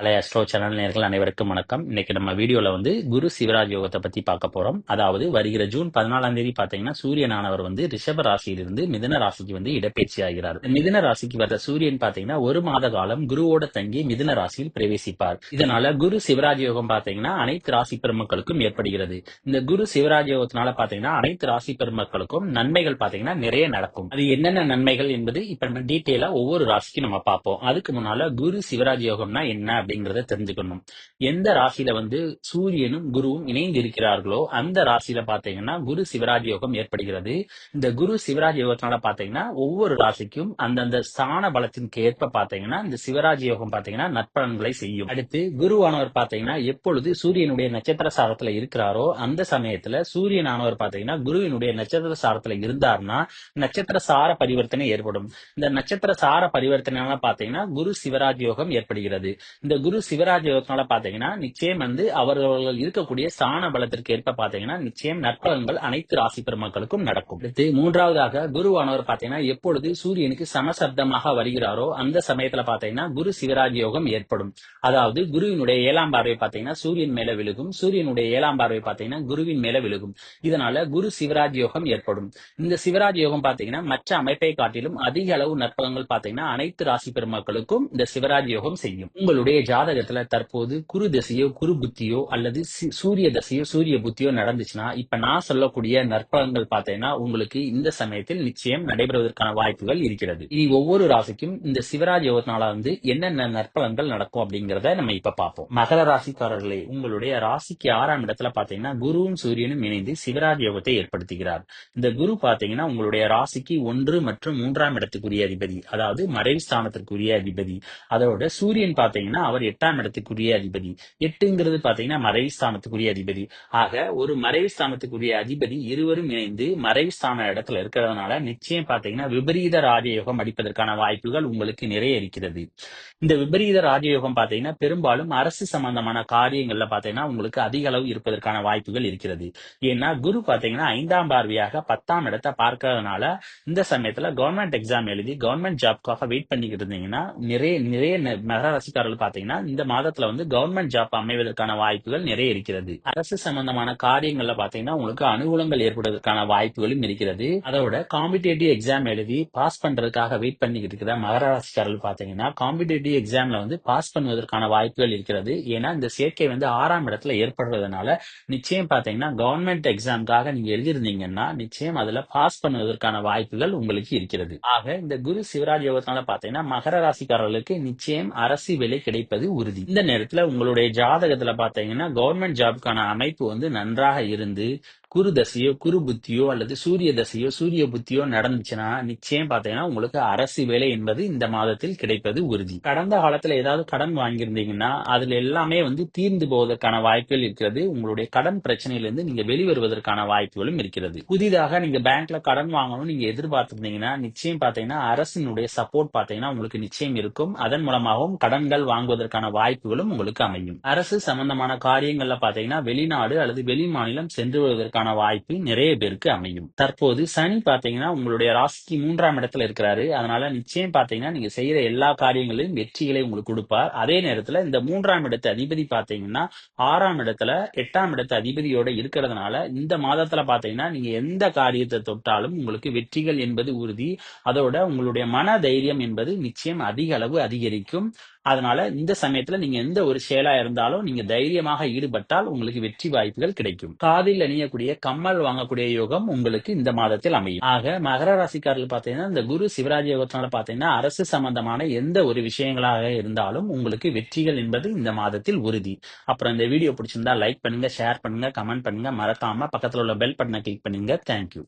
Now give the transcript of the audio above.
அலைய astro channel நேர்கள் அனைவருக்கும் வணக்கம். இன்னைக்கு நம்ம வீடியோல வந்து குரு சிவராஜ் யோகத்தை பத்தி பார்க்க போறோம். அதாவது வருகிற ஜூன் பதினாலாம் தேதி பாத்தீங்கன்னா சூரியனானவர் வந்து ரிஷப ராசியிலிருந்து மிதன ராசிக்கு வந்து இடப்பெயர்ச்சி ஆகிறார். மிதன ராசிக்கு வர சூரியன் பாத்தீங்கன்னா ஒரு மாத காலம் குருவோட தங்கி மிதன ராசியில் பிரவேசிப்பார். இதனால குரு சிவராஜ் யோகம் பாத்தீங்கன்னா அனைத்து ராசி பெருமக்களுக்கும் ஏற்படுகிறது. இந்த குரு சிவராஜ் யோகத்தினால பாத்தீங்கன்னா அனைத்து ராசி பெருமக்களுக்கும் நன்மைகள் பாத்தீங்கன்னா நிறைய நடக்கும். அது என்னென்ன நன்மைகள் என்பது இப்ப நம்ம டீட்டெயிலா ஒவ்வொரு ராசிக்கும் நம்ம பார்ப்போம். அதுக்கு முன்னால குரு சிவராஜ் யோகம்னா என்ன அப்படிங்கிறத தெரிஞ்சுக்கணும். எந்த ராசியில வந்து சூரியனும் குருவும் இணைந்து இருக்கிறார்களோ அந்த ராசியில பாத்தீங்கன்னா குரு சிவராஜ் யோகம் ஏற்படுகிறது. இந்த குரு சிவராஜ் யோகத்தினால பாத்தீங்கன்னா ஒவ்வொரு ராசிக்கும் அந்தந்த ஸ்தான பலத்திற்கு ஏற்ப பாத்தீங்கன்னா இந்த சிவராஜ் யோகம் பாத்தீங்கன்னா நற்பலன்களை செய்யும். அடுத்து குருவானவர் பாத்தீங்கன்னா எப்பொழுது சூரியனுடைய நட்சத்திர சாரத்துல இருக்கிறாரோ அந்த சமயத்துல சூரியனானவர் பாத்தீங்கன்னா குருவினுடைய நட்சத்திர சாரத்துல இருந்தார்னா நட்சத்திர சார பரிவர்த்தனை ஏற்படும். இந்த நட்சத்திர சார பரிவர்த்தனை பாத்தீங்கன்னா குரு சிவராஜ் யோகம் ஏற்படுகிறது. இந்த குரு சிவராஜ் யோகத்தினால பாத்தீங்கன்னா நிச்சயம் வந்து அவர்கள் இருக்கக்கூடிய ஸ்தான பலத்திற்கு ஏற்ப பாத்தீங்கன்னா நிச்சயம் நற்பலன்கள் அனைத்து ராசி பெருமக்களுக்கும் நடக்கும். அடுத்து மூன்றாவதாக குருவானவர் பாத்தீங்கன்னா எப்பொழுது சூரியனுக்கு சமசப்தமாக வருகிறாரோ அந்த சமயத்துல பாத்தீங்கன்னா குரு சிவராஜ் யோகம் ஏற்படும். அதாவது குருவினுடைய ஏழாம் பார்வை பாத்தீங்கன்னா சூரியன் மேல விழுகும். சூரியனுடைய ஏழாம் பார்வை பாத்தீங்கன்னா குருவின் மேல விழுகும். இதனால குரு சிவராஜ் யோகம் ஏற்படும். இந்த சிவராஜ் யோகம் பாத்தீங்கன்னா மற்ற அமைப்பை காட்டிலும் அதிக அளவு நற்பலன்கள் பாத்தீங்கன்னா அனைத்து ராசி பெருமக்களுக்கும் இந்த சிவராஜ் யோகம் செய்யும். உங்களுடைய ஜாதகத்துல தற்போது குரு தசையோ குரு புத்தியோ அல்லது சூரிய தசையோ சூரிய புத்தியோ நடந்துச்சுன்னா இப்ப நான் சொல்லக்கூடிய நற்பலன்கள் பார்த்தீங்கன்னா உங்களுக்கு இந்த சமயத்தில் நிச்சயம் நடைபெறுவதற்கான வாய்ப்புகள் இருக்கிறது. இனி ஒவ்வொரு ராசிக்கும் இந்த சிவராஜ் யோகத்தினால வந்து என்னென்ன நற்பலன்கள் நடக்கும் அப்படிங்கறத நம்ம இப்ப பார்ப்போம். மகர ராசிக்காரர்களே உங்களுடைய ராசிக்கு ஆறாம் இடத்துல பாத்தீங்கன்னா குருவும் சூரியனும் இணைந்து சிவராஜ் யோகத்தை ஏற்படுத்துகிறார். இந்த குரு பாத்தீங்கன்னா உங்களுடைய ராசிக்கு ஒன்று மற்றும் மூன்றாம் இடத்துக்குரிய அதிபதி அதாவது மறைவு ஸ்தானத்திற்குரிய அதிபதி. அதோட சூரியன் பாத்தீங்கன்னா அவர் அவர் எட்டாம் இடத்துக்குரிய அதிபதி. எட்டுங்கிறது பாத்தீங்கன்னா மறைவு ஸ்தானத்துக்குரிய அதிபதி. ஆக ஒரு மறைவு ஸ்தானத்துக்குரிய அதிபதி இருவரும் இணைந்து மறைவு ஸ்தான இடத்துல இருக்கிறதுனால நிச்சயம் பாத்தீங்கன்னா விபரீத ராஜயோகம் அடிப்பதற்கான வாய்ப்புகள் உங்களுக்கு நிறைய இருக்கிறது. இந்த விபரீத ராஜயோகம் பாத்தீங்கன்னா பெரும்பாலும் அரசு சம்பந்தமான காரியங்கள்ல பாத்தீங்கன்னா உங்களுக்கு அதிக அளவு இருப்பதற்கான வாய்ப்புகள் இருக்கிறது. ஏன்னா குரு பாத்தீங்கன்னா ஐந்தாம் பார்வையாக பத்தாம் இடத்தை பார்க்கறதுனால இந்த சமயத்துல கவர்மெண்ட் எக்ஸாம் எழுதி கவர்மெண்ட் ஜாப்க்காக வெயிட் பண்ணிக்கிட்டு இருந்தீங்கன்னா நிறைய நிறைய மகராசிக்காரர்கள் பாத்தீங்கன்னா பாத்தீங்கன்னா இந்த மாதத்துல வந்து கவர்மெண்ட் ஜாப் அமைவதற்கான வாய்ப்புகள் நிறைய இருக்கிறது. அரசு சம்பந்தமான காரியங்கள்ல பாத்தீங்கன்னா உங்களுக்கு அனுகூலங்கள் ஏற்படுவதற்கான வாய்ப்புகளும் இருக்கிறது. அதோட காம்படிட்டிவ் எக்ஸாம் எழுதி பாஸ் பண்றதுக்காக வெயிட் பண்ணிக்கிட்டு இருக்கிற மகர ராசிக்காரர்கள் பாத்தீங்கன்னா காம்படிட்டிவ் எக்ஸாம்ல வந்து பாஸ் பண்ணுவதற்கான வாய்ப்புகள் இருக்கிறது. ஏன்னா இந்த சேர்க்கை வந்து ஆறாம் இடத்துல ஏற்படுறதுனால நிச்சயம் பாத்தீங்கன்னா கவர்மெண்ட் எக்ஸாம்காக நீங்க எழுதிருந்தீங்கன்னா நிச்சயம் அதுல பாஸ் பண்ணுவதற்கான வாய்ப்புகள் உங்களுக்கு இருக்கிறது. ஆக இந்த குரு சிவராஜ் யோகத்தினால பாத்தீங்கன்னா மகர ராசிக்காரர்களுக்கு நிச்சயம் அரசு வேலை கிடைப்பது. உறுதி. இந்த நேரத்துல உங்களுடைய ஜாதகத்துல பாத்தீங்கன்னா கவர்மெண்ட் ஜாப்க்கான அமைப்பு வந்து நன்றாக இருந்து குரு தசையோ குரு புத்தியோ அல்லது சூரிய தசையோ சூரிய புத்தியோ நடந்துச்சுன்னா நிச்சயம் பாத்தீங்கன்னா உங்களுக்கு அரசு வேலை என்பது இந்த மாதத்தில் கிடைப்பது உறுதி. கடந்த காலத்துல ஏதாவது கடன் வாங்கியிருந்தீங்கன்னா அதுல எல்லாமே வந்து தீர்ந்து போவதற்கான வாய்ப்புகள் இருக்கிறது. உங்களுடைய கடன் பிரச்சனையிலிருந்து நீங்க வெளிவருவதற்கான வாய்ப்புகளும் இருக்கிறது. புதிதாக நீங்க பேங்க்ல கடன் வாங்கணும் நீங்க எதிர்பார்த்திருந்தீங்கன்னா நிச்சயம் பாத்தீங்கன்னா அரசினுடைய சப்போர்ட் பாத்தீங்கன்னா உங்களுக்கு நிச்சயம் இருக்கும். அதன் மூலமாகவும் கடன்கள் வாங்குவதற்கான வாய்ப்புகளும் உங்களுக்கு அமையும். அரசு சம்பந்தமான காரியங்கள்ல பாத்தீங்கன்னா வெளிநாடு அல்லது வெளி மாநிலம் சென்று வருவதற்கான வாய்ப்பு நிறைய பேருக்கு அமையும். தற்போது சனி பாத்தீங்கன்னா உங்களுடைய ராசிக்கு மூன்றாம் இடத்துல இருக்கிறாரு. அதனால நிச்சயம் பாத்தீங்கன்னா நீங்க செய்யற எல்லா காரியங்களிலும் வெற்றிகளை உங்களுக்கு கொடுப்பார். அதே நேரத்துல இந்த மூன்றாம் இடத்து அதிபதி பாத்தீங்கன்னா ஆறாம் இடத்துல எட்டாம் இடத்து அதிபதியோட இருக்கிறதுனால இந்த மாதத்துல பாத்தீங்கன்னா நீங்க எந்த காரியத்தை தொட்டாலும் உங்களுக்கு வெற்றிகள் என்பது உறுதி. அதோட உங்களுடைய மன தைரியம் என்பது நிச்சயம் அதிக அளவு அதிகரிக்கும். அதனால இந்த சமயத்துல நீங்க எந்த ஒரு செயலா இருந்தாலும் நீங்க தைரியமாக ஈடுபட்டால் உங்களுக்கு வெற்றி வாய்ப்புகள் கிடைக்கும். காதில் அணியக்கூடிய கம்மல் வாங்கக்கூடிய யோகம் உங்களுக்கு இந்த மாதத்தில் அமையும். ஆக மகர ராசிக்காரர்கள் பாத்தீங்கன்னா இந்த குரு சிவராஜ் யோகத்தினால பாத்தீங்கன்னா அரசு சம்பந்தமான எந்த ஒரு விஷயங்களாக இருந்தாலும் உங்களுக்கு வெற்றிகள் என்பது இந்த மாதத்தில் உறுதி. அப்புறம் இந்த வீடியோ பிடிச்சிருந்தா லைக் பண்ணுங்க ஷேர் பண்ணுங்க கமெண்ட் பண்ணுங்க. மறக்காம பக்கத்துல உள்ள பெல் பட்டனை கிளிக் பண்ணுங்க. தேங்க்யூ